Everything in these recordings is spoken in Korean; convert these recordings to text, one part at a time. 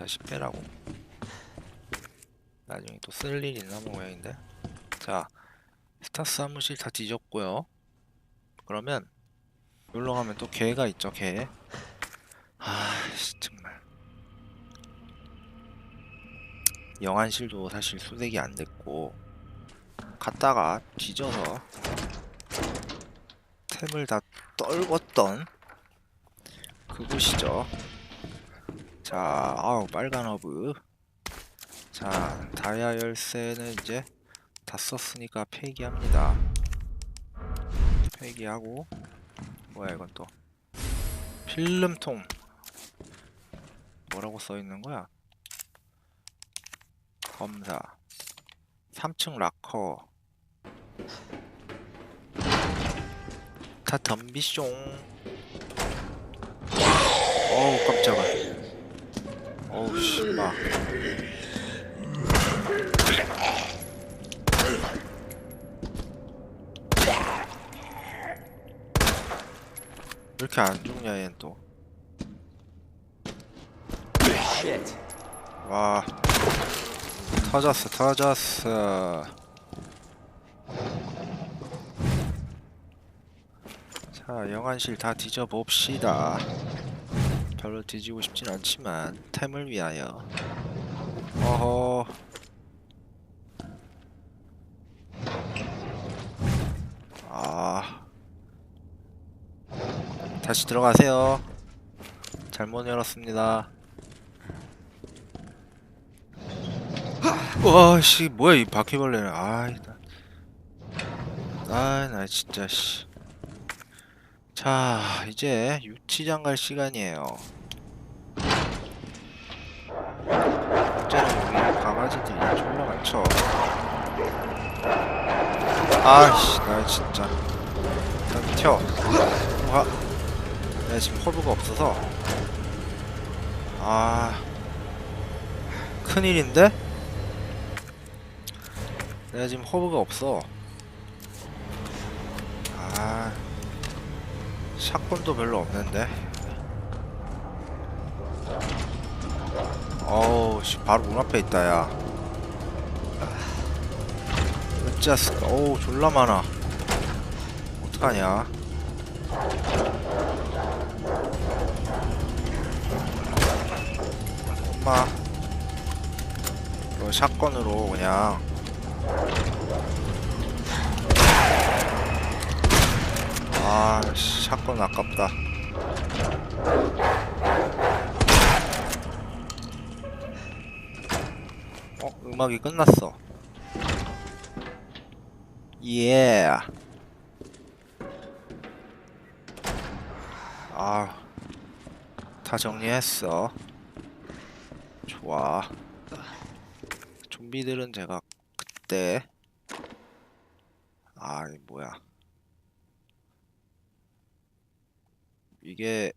다시 빼라고. 나중에 또 쓸일 있나 모양인데. 자 스타스 사무실 다 뒤졌고요. 그러면 여기로 가면 또 개가 있죠 개. 아씨 정말. 영안실도 사실 수색이 안 됐고 갔다가 뒤져서 템을 다 떨궜던 그곳이죠. 자, 아우 빨간 허브. 자, 다이아 열쇠는 이제 다 썼으니까 폐기합니다. 폐기하고 뭐야 이건 또 필름통 뭐라고 써 있는 거야? 검사 3층 락커 다 덤비숑 어우 깜짝아 씨발 왜 이렇게 안 죽냐 얘는 또. 와. 터졌어 터졌어. 자 영안실 다 뒤져봅시다 별로 뒤지고 싶진 않지만 템을 위하여. 어허. 아. 다시 들어가세요. 잘못 열었습니다. 와씨 뭐야 이 바퀴벌레는. 아이 나나 진짜 씨. 자 이제 유치장 갈 시간이에요. 어째는 여기 강아지들이 졸라 많죠? 아이씨 나 진짜. 일단 튀어. 와. 내가 지금 허브가 없어서. 아. 큰일인데? 내가 지금 허브가 없어. 아, 샷건도 별로 없는데. 어우, 씨, 바로 문 앞에 있다, 야. 어쩌스, 어우, 졸라 많아. 어떡하냐. 엄마. 이거 샷건으로 그냥 아, 씨, 샷건 아깝다. 어, 음악이 끝났어. 예. 아, 다 정리했어. 좋아. 좀비들은 제가 그때 아, 이 뭐야? 이게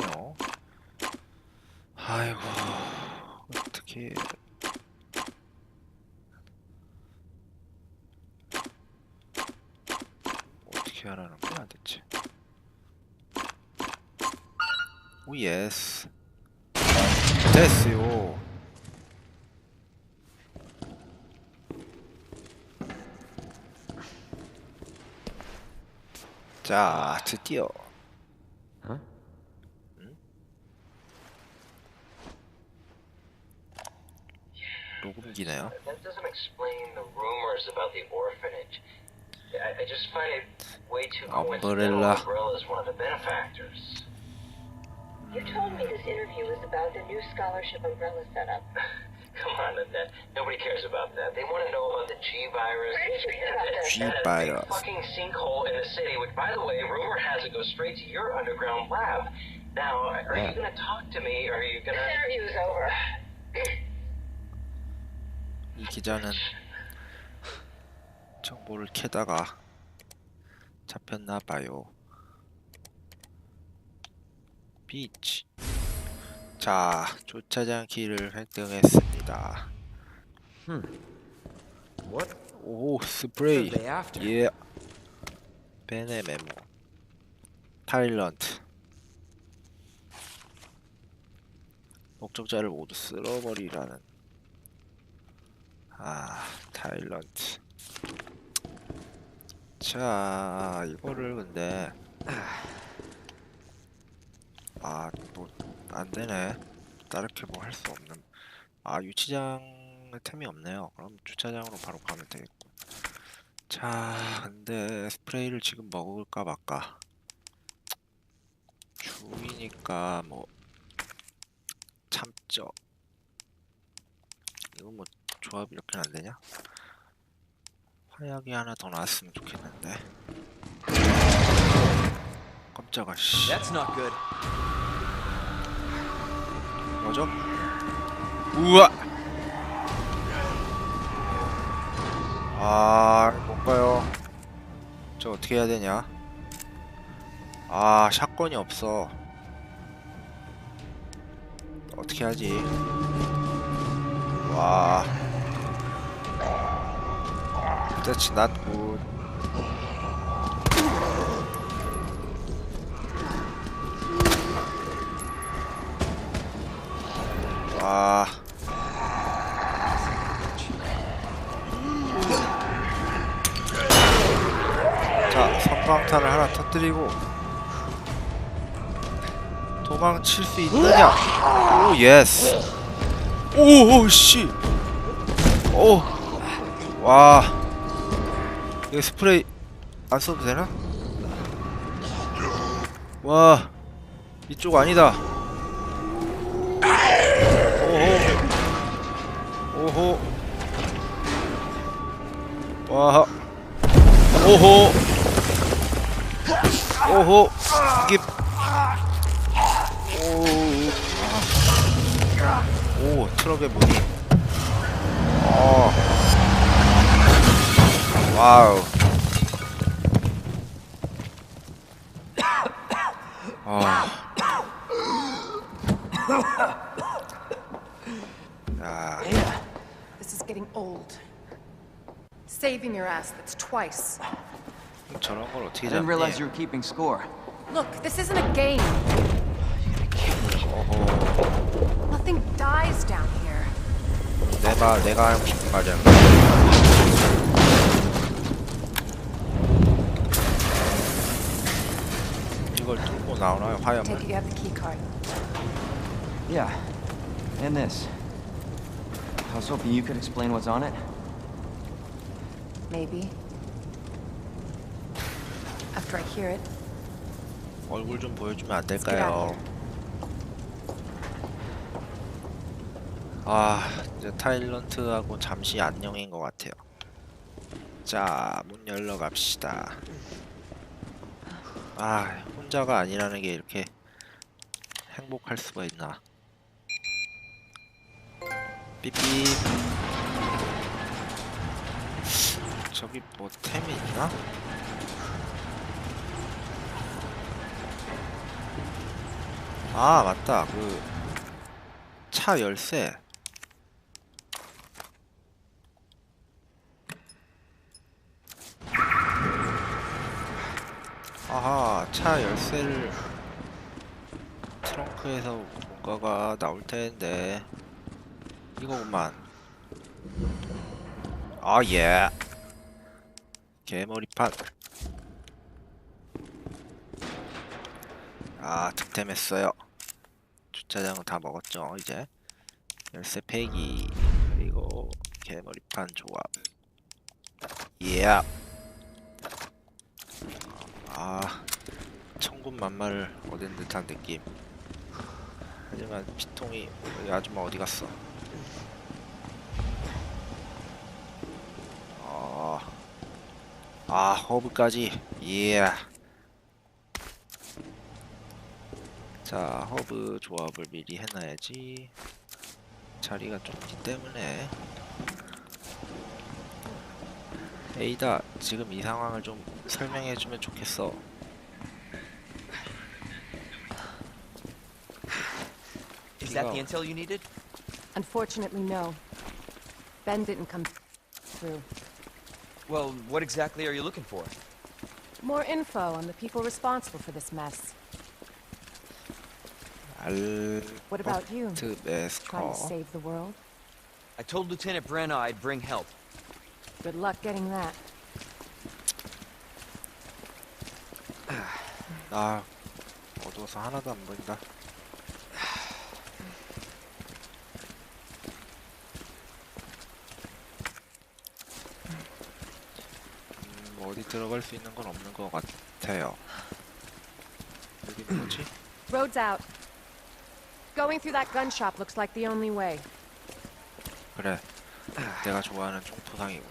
요 아이고 어떻게 어떻게 하라는 거야 대체? 오 예스 됐어요. 자, 드디어? 녹음기네요. That doesn't explain the rumors about the orphanage. I, I just find it way too coincidental. Umbrella. Umbrella is one of the benefactors. You told me this interview was about the new scholarship umbrella setup. Come on, Annette. Nobody cares about that. They want to know about the G virus. G virus. fucking sinkhole in the city, which, by the way, rumor has it goes straight to your underground lab. Now, are Yeah. you going to talk to me, or are you going This to? interview's over. 이 기자는 정보를 캐다가 잡혔나 봐요. 비치. 자, 주차장 키를 획득했습니다. What 오, are 스프레이. they after? 예. 베네 메모. 타일런트. 목적자를 모두 쓸어버리라는 아 타일런트 자 이거를 근데 아뭐 안되네 다르게 뭐 할 수 없는 아 유치장에 템이 없네요 그럼 주차장으로 바로 가면 되겠고 자 근데 스프레이를 지금 먹을까 말까 주이니까 뭐 참죠 이거 뭐 조합 이렇게 안 되냐? 화약이 하나 더 나왔으면 좋겠는데 깜짝아 씨 That's not good. 뭐죠? 우와. 아 뭔가요. 저 어떻게 해야 되냐? 아 샷건이 없어. 어떻게 하지? 와. That's not 와 자, 성광탄을 하나 터뜨리고 도망칠 수 있느냐? 오, 예스. 오, 오, 씨. 오. 와. 이거 스프레이 안 써도 되나? 와. 이쪽 아니다. 오호. 오호. 와. 오호. 이게 오. 오, 트럭의 문이. 어. 와우. 아. 야. This is getting old. Saving your ass, that's twice. 저런 걸 어떻게 I didn't realize 잡니? you were keeping score. Look, this isn't a game. 어허. Nothing dies down here. 내가 내가 하고 싶은 말이야. 이걸 뚫고 나오나요 Take 화염을? it you have the key card. Yeah. And this. I was hoping you could explain what's on it. Maybe. After I hear it. 얼굴 좀 보여주면 안 될까요? 아 이제 타일런트하고 잠시 안녕인 것 같아요. 자 문 열러 갑시다. 아 혼자가 아니라는 게 이렇게 행복할 수가 있나? 삐삐. 저기 뭐 템이 있나? 아 맞다. 그 차 열쇠. 아하 차 열쇠를 트렁크에서 뭔가가 나올 텐데. 이거구만. 아예. 개머리판. 아 득템했어요 주차장은 다 먹었죠 이제. 열쇠 폐기 그리고 개머리판 조합. 예아 천군 만마를 얻은 듯한 느낌. 하지만 피통이 이 아줌마 어디 갔어? 아, 아 허브까지. 예 자, 허브 조합을 미리 해놔야지. 자리가 좁기 때문에. 에이다, 지금 이 상황을 좀 설명해주면 좋겠어. Is that the intel you needed? Unfortunately, no. Ben didn't come through. Well, what exactly are you looking for? More info on the people responsible for this mess. What about you? 알버트 Trying 메스커 to save the world? I told Lieutenant Brenna I'd bring help. Good luck getting that. 나 어두워서 하나도 안 보인다 음, 어디 들어갈 수 있는 건 없는 것 같아요 여기 뭐지? Road's out. Going through that gun shop looks like the only way. 그래 내가 좋아하는 총토상이군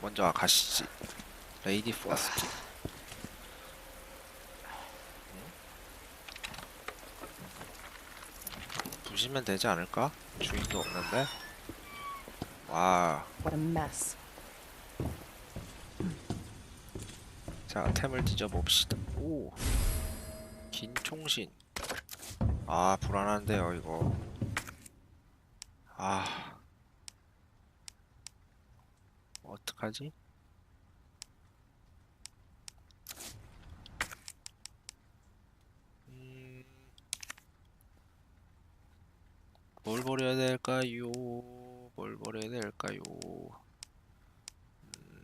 먼저 가시지 레이디 퍼스트 부시면 되지 않을까? 주인도 없는데 와 What a mess. 자, 템을 뒤져 봅시다. 오, 긴 총신. 아, 불안한데요, 이거. 아, 어떡하지? 음, 뭘 버려야 될까요? 뭘 버려야 될까요?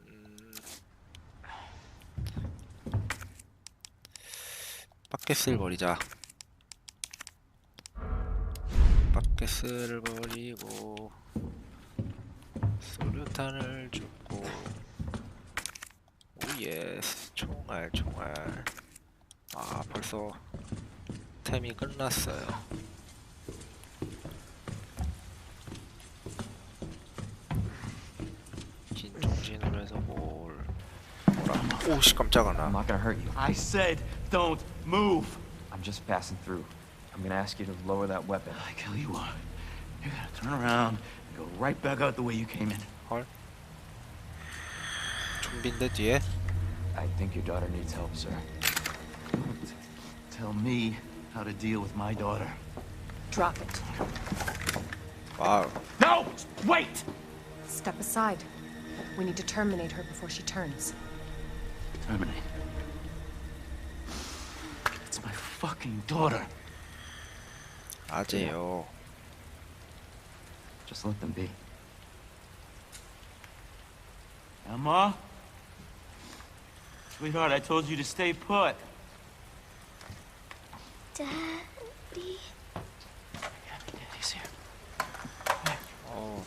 음, 바켓을 버리자. 바켓을 버리고 수류탄을 줍고 오예스 총알 총알 아 벌써 템이 끝났어요. 긴 총신으로 해서 뭘 뭐라 오씨 깜짝아 I'm 나 not gonna hurt you. I said, don't move. I'm just passing through. I'm gonna ask you to lower that weapon. I tell you what, you gotta turn around and go right back out the way you came in. 헐 좀비인데 뒤에 I think your daughter needs help, sir. Don't tell me how to deal with my daughter. Drop it. 와우 No! Wait! Step aside. We need to terminate her before she turns. Terminate. It's my fucking daughter. 아재요 Just let them be. Emma? Sweetheart, I told you to stay put. Daddy. Yeah, Daddy's here. 어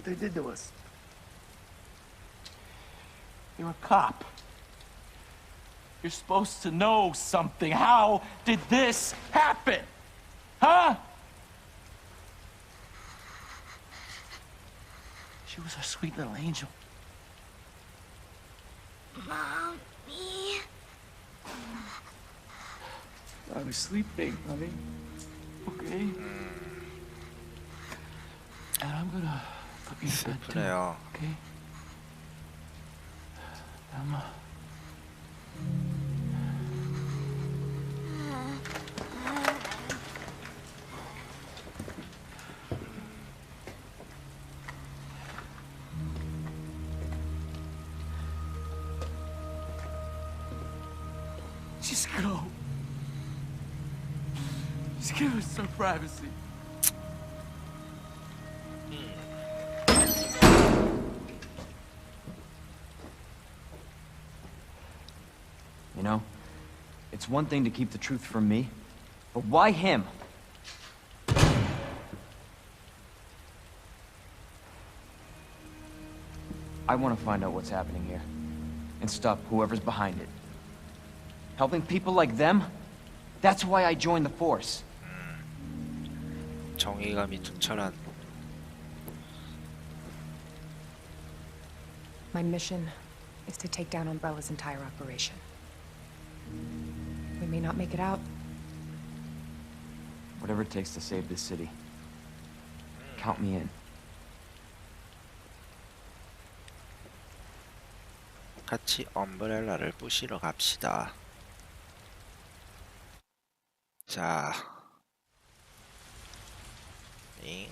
What they did to us. You're a cop. You're supposed to know something. How did this happen? Huh? She was our sweet little angel. Mommy. I was sleeping, honey. Okay? Mm. And I'm gonna put you to bed too, 슬프네요 okay? Emma. Just go. Just give us some privacy. it's one thing to keep the truth from me, but why him? I want to find out what's happening here and stop whoever's behind it. Helping people like them? That's why I joined the force. 정의감이 투철한 My mission is to take down Umbrella's entire operation. We may not make it out. Whatever it takes to save this city. Count me in. 같이 엄브렐라를 부시러 갑시다. 자, 잉.